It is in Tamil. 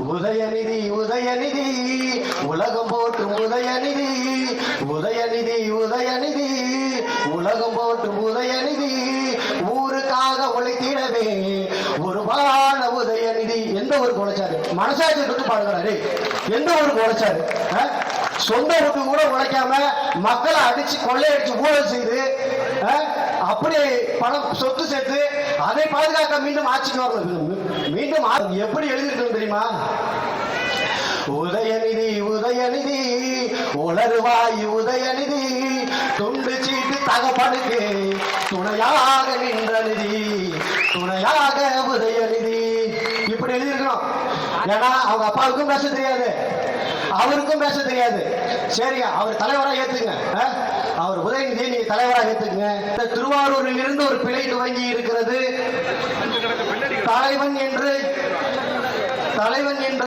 உதயநிதி உதயநிதி உலகம் போற்றும் உதயநிதி உதயநிதி உதயநிதி உலகம் போற்றும் உதயநிதி ஊருக்காக உழைத்திடவே ஒருவான உதயநிதி. எந்த ஒரு உழைச்சாரு? மனசாட்சி தொட்டு பாடுகிறாரு எந்த ஒரு உழைச்சாரு? ஆ? சொந்த வீட்டு கூட உழைக்காம மக்களை அடிச்சு கொள்ளையடிச்சு ஊழல் செய்து பணம் சொத்து சேர்த்து அதை பாதுகாக்க மீண்டும் ஆட்சிக்கு வரணும். மீண்டும் எப்படி எழுதியிருக்கணும் தெரியுமா? உதயநிதி உதயநிதி உளருவாய் உதயநிதி துண்டு சீட்டு தகப்பனுக்கு துணையாக நின்ற நிதி துணையாக உதயநிதி. இப்படி எழுதியிருக்கணும். ஏன்னா அவங்க அப்பாவுக்கும் பேச தெரியாது. அவருக்கும் பேச தெரியாது. சரியா? அவர் தலைவராக ஏத்துங்க. ஆ? உதயநிதியை நீங்க தலைவரா ஏத்துக்குங்க இந்த திருவாரூரில் இருந்து ஒரு பிழை துவங்கி இருக்கிறது. தலைவன் என்று தலைவன் என்ற